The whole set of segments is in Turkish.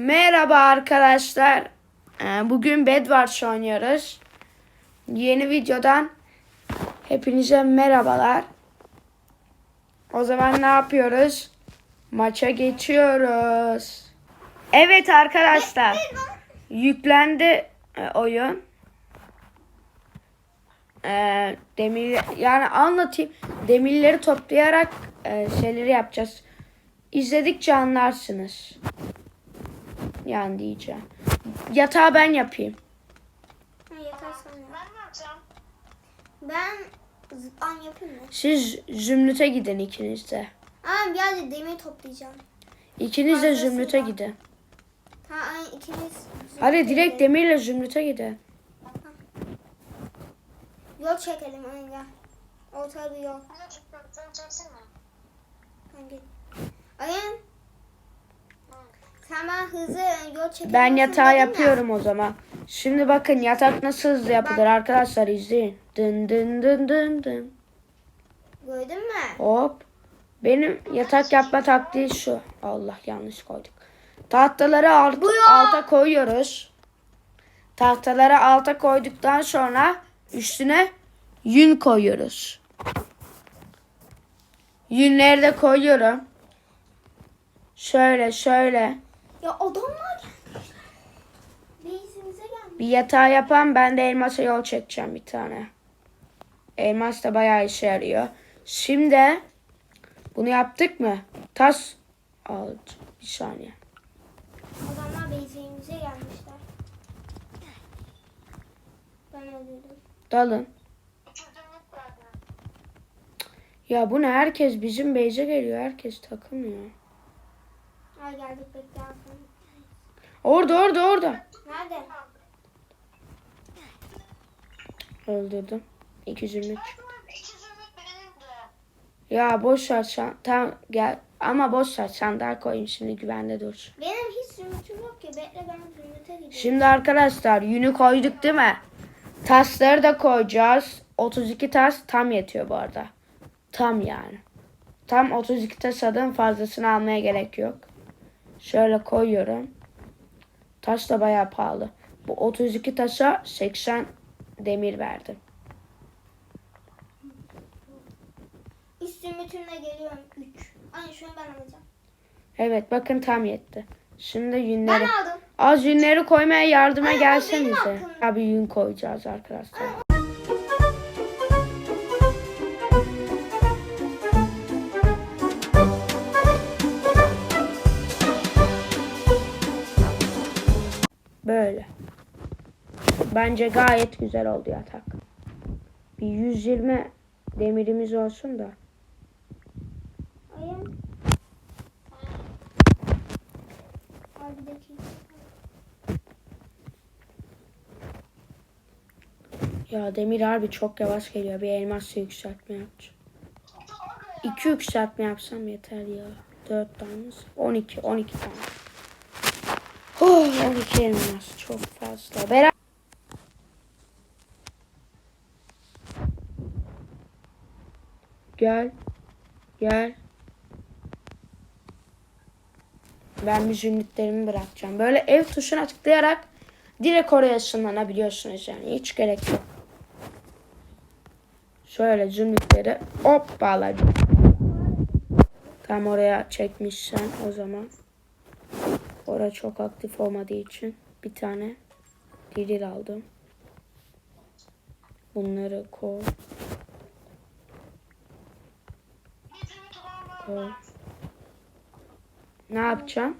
Merhaba arkadaşlar. Ee, Bugün Bedwars oynuyoruz. Yeni videodan hepinize merhabalar. O zaman ne yapıyoruz? Maça geçiyoruz. Evet arkadaşlar. Yüklendi e, oyun. Ee, demir yani anlatayım. Demirleri toplayarak e, şeyleri yapacağız. İzledikçe anlarsınız. Yani diyeceğim. Yatağı ben yapayım. Ha. Ben ne yapacağım? Ben zıplan yapayım mı? Siz zümrüte gidin ikiniz de. Aa biraz demir toplayacağım. İkiniz de Arkasında. zümrüte gidin. Ha ay ikimiz. Hadi direkt demirle zümrüte gidin. Yol çekelim ay gel. Orta bir yol. Çeksene. Hangi? Ayın. Bana hızlı yol çekelim. Ben yatağı yapıyorum o zaman. Şimdi bakın yatak nasıl hızlı yapılır arkadaşlar izleyin. Dın dın dın dın dın. Gördün mü? Hop. Benim yatak yapma taktiği şu. Allah yanlış koyduk. Tahtaları alt, alta koyuyoruz. Tahtaları alta koyduktan sonra üstüne yün koyuyoruz. Yünleri de koyuyorum. Şöyle şöyle. Ya adamlar gelmişler. Beyzimize gelmiş. Bir yatağı yapan ben de elmasa yol çekeceğim bir tane. Elmas da bayağı işe yarıyor. Şimdi bunu yaptık mı? Tas aldı. Bir saniye. Adamlar beyzimize gelmişler. Ben öldürdüm. Dalın. Ya bu ne? Herkes bizim base'e geliyor. Herkes takılmıyor. Ay geldik bekle arkam. Orada orada orada. Nerede? Öldürdüm. İki zümrüt. Tamam iki zümrüt benim de. Ya boş ver sen. Tamam gel. Ama boş ver sandal koyayım şimdi güvende dursun. Benim hiç zümrütüm yok ki. Bekle ben zümrüte gideyim. Şimdi arkadaşlar yünü koyduk değil mi? Tasları da koyacağız. 32 tas tam yetiyor bu arada. Tam yani. Tam 32 tas adım fazlasını almaya gerek yok. Şöyle koyuyorum. Taş da bayağı pahalı. Bu 32 taşa 80 demir verdim. Üç zümrütümle geliyorum. Üç. Ay şunu ben alacağım. Evet bakın tam yetti. Şimdi Ben yünleri. aldım. Az yünleri koymaya yardıma Ay, gelsenize. Abi yün koyacağız arkadaşlar. Böyle. Bence gayet güzel oldu yatak. Bir 120 demirimiz olsun da. Ayım. Ya demir harbi çok yavaş geliyor. Bir elmas yükseltme yapacağım. İki yükseltme yapsam yeter ya. Dört tane. 12, 12 tane. Oh, 12 elmas çok fazla. Beraber Gel. Gel. Ben bir zümrütlerimi bırakacağım. Böyle ev tuşuna tıklayarak direkt oraya ışınlanabiliyorsunuz yani. Hiç gerek yok. Şöyle zümrütleri hop bağladım. Tam oraya çekmişsen o zaman. Orada çok aktif olmadığı için bir tane diril aldım. Bunları koy. Bir zümrüt mı? Ne yapacağım?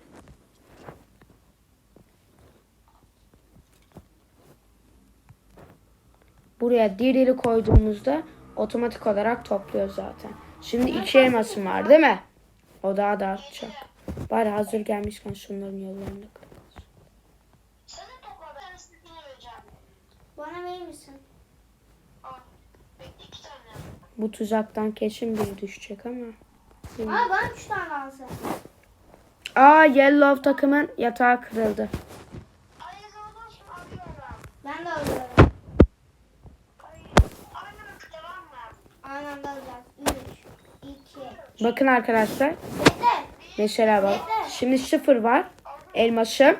Buraya dirili koyduğumuzda otomatik olarak topluyor zaten. Şimdi iki elmasım var değil mi? O daha da artacak. Bari hazır gelmişken şunların yollarını. Bana verir misin? Bu tuzaktan kesin biri düşecek ama. Aa bana üç tane alsın. Aa Yellow takımın yatağı kırıldı. Ben de alıyorum. Ay aynı mı devam mı? Aynı anda alacağız. Üç, iki. Bakın arkadaşlar. Mesela bak. Şimdi sıfır var. Elmasım. Ben.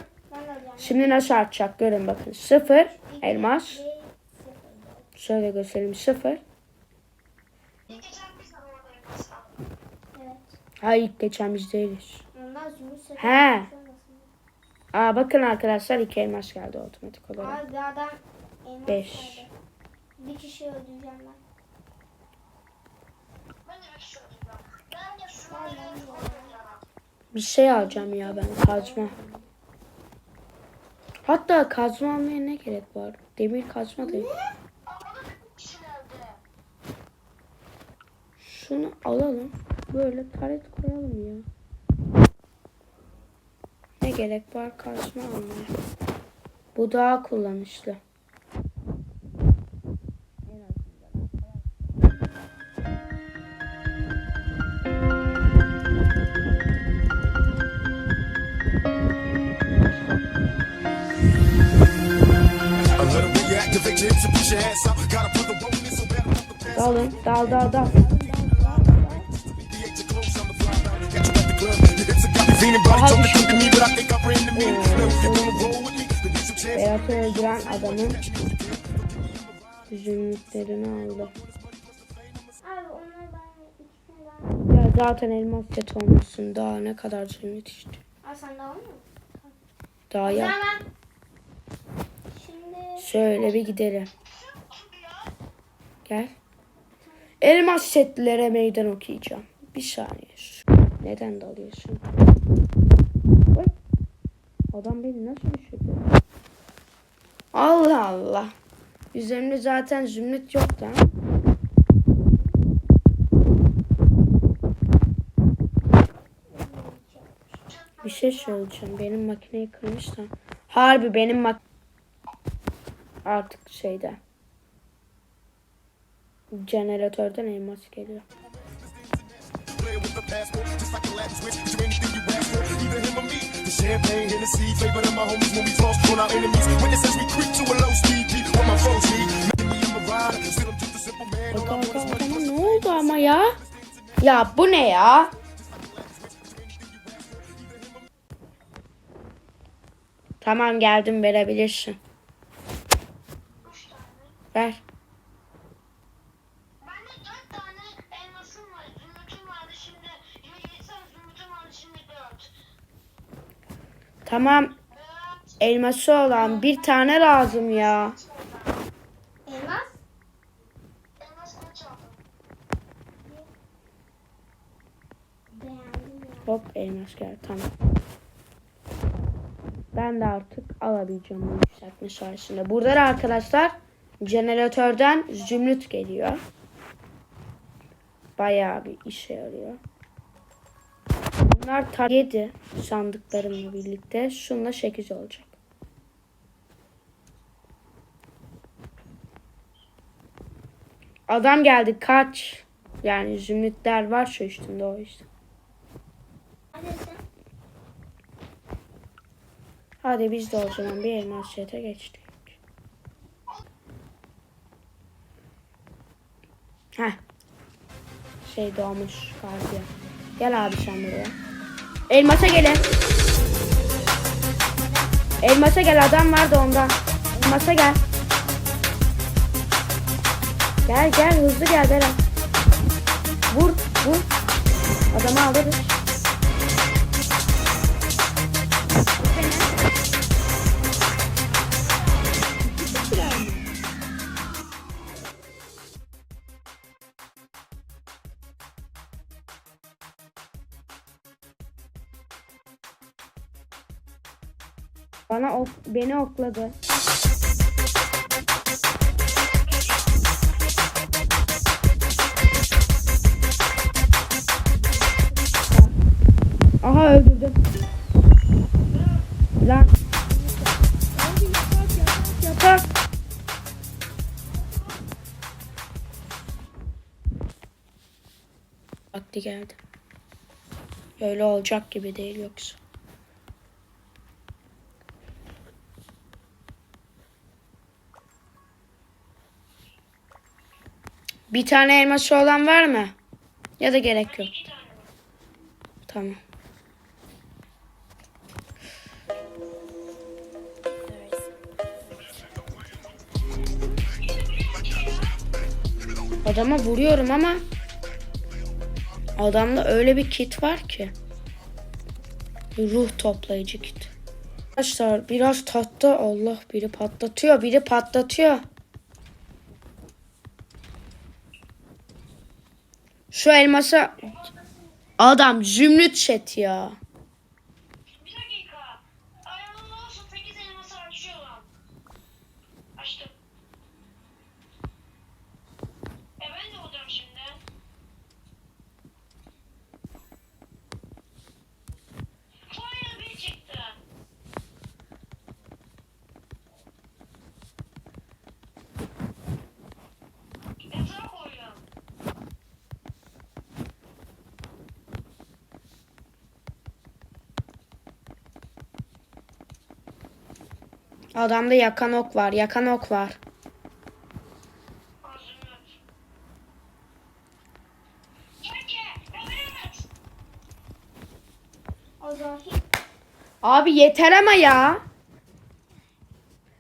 Şimdi nasıl artacak görün bakın. Sıfır elmas. Şöyle göstereyim sıfır. İlk geçen biz de orada elmas aldık. Evet. Hayır ilk geçen biz değiliz. Ondan zümrüt. He. Aa bakın arkadaşlar iki elmas geldi otomatik olarak. Abi bir adam elmas Beş. verdi. Bir kişi öldüreceğim ben. Ben de bir şey alacağım ya ben kazma. Hatta kazma almaya ne gerek var? Demir kazma değil. Ama da bir kişi nerede? Şunu alalım. Böyle taret koyalım ya. Ne gerek var kazma almaya? Bu daha kullanışlı. A little reactivate lips Berat'ı öldüren adamın zümrütlerini aldı. Abi onları ben ikisini ben... Ya zaten elmas set olmuşsun. Daha ne kadar zümrüt işte. Aa sen de alır mı? Daha ya. Tamam. Şimdi... Şöyle bir gidelim. Gel. Elmas setlere meydan okuyacağım. Bir saniye. Neden dalıyorsun? Adam beni nasıl düşürdü? Allah Allah. Üzerimde zaten zümrüt yok lan. Bir şey söyleyeceğim. Benim makineyi kırmışlar. Harbi benim mak artık şeyden. Jeneratörden elmas geliyor. Champagne, Hennessy, flavor of my homies when we toss on our enemies. Witnesses we creep to a low speed, beat what my foes need. Making me in the ride, still I'm just a simple man. All I want is money. ne oldu ama ya? Ya bu ne ya? Tamam geldim verebilirsin. Ver. Bende dört tane elmasım var. Zümrütüm vardı şimdi. Yedi tane zümrütüm vardı şimdi dört. Tamam elması olan bir tane lazım ya. Elmas? Hop elmas geldi tamam. Ben de artık alabileceğim bu yükseltme sayesinde. Burada da arkadaşlar jeneratörden zümrüt geliyor. Bayağı bir işe yarıyor. Bunlar tar 7 sandıklarımla birlikte. Şunla 8 olacak. Adam geldi kaç. Yani zümrütler var şu üstünde o. Neredesin? Hadi biz de o zaman bir elmas sete geçtik. Heh. Şey doğmuş gardiyan. Gel abi sen buraya. Elmasa gelin. Elmasa gel adam var da ondan. Elmasa gel. Gel gel hızlı gel Berat. Vur vur. Adamı alırız. Bana ok, beni okladı. Aha öldürdüm. Lan. Yatak. Vakti geldi. Öyle olacak gibi değil yoksa. Bir tane elması olan var mı? Ya da gerek yok. Tamam. Adama vuruyorum ama adamda öyle bir kit var ki. Ruh toplayıcı kit. Arkadaşlar biraz tatlı Allah biri patlatıyor biri patlatıyor. Şu elmasa adam zümrüt set ya. Bir dakika. Ayağımın olsun 8 elması açıyor lan. Açtım. E ben de vuracağım şimdi. Fire bir çıktı. Yatağa koydum. Adamda yakan ok var yakan ok var. Abi yeter ama ya.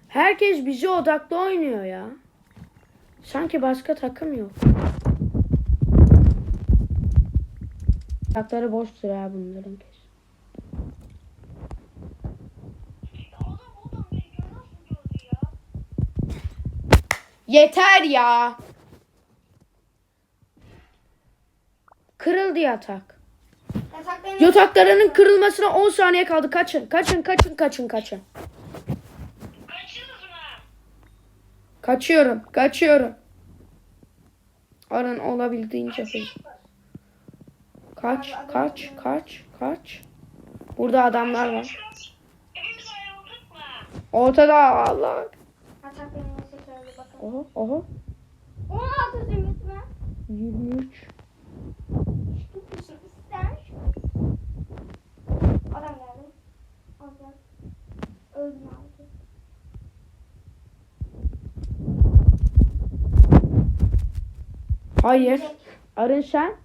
Herkes bize odaklı oynuyor ya. Sanki başka takım yok. Takları boştur ha bunların Yeter ya. Kırıldı yatak. Yataklarını Yataklarının kırılmasına 10 saniye kaldı. Kaçın, kaçın, kaçın, kaçın, kaçın. Kaçıyorum, kaçıyorum. Arın olabildiğince hızlı. Kaç, kaç, kaç, kaç. Burada adamlar var. Ortada Allah. Oha, oha. 16 zümrüt mü? 23. Çok kişi istermiş. Adam geldi. Adam. Öldüm abi. Hayır. Arın sen?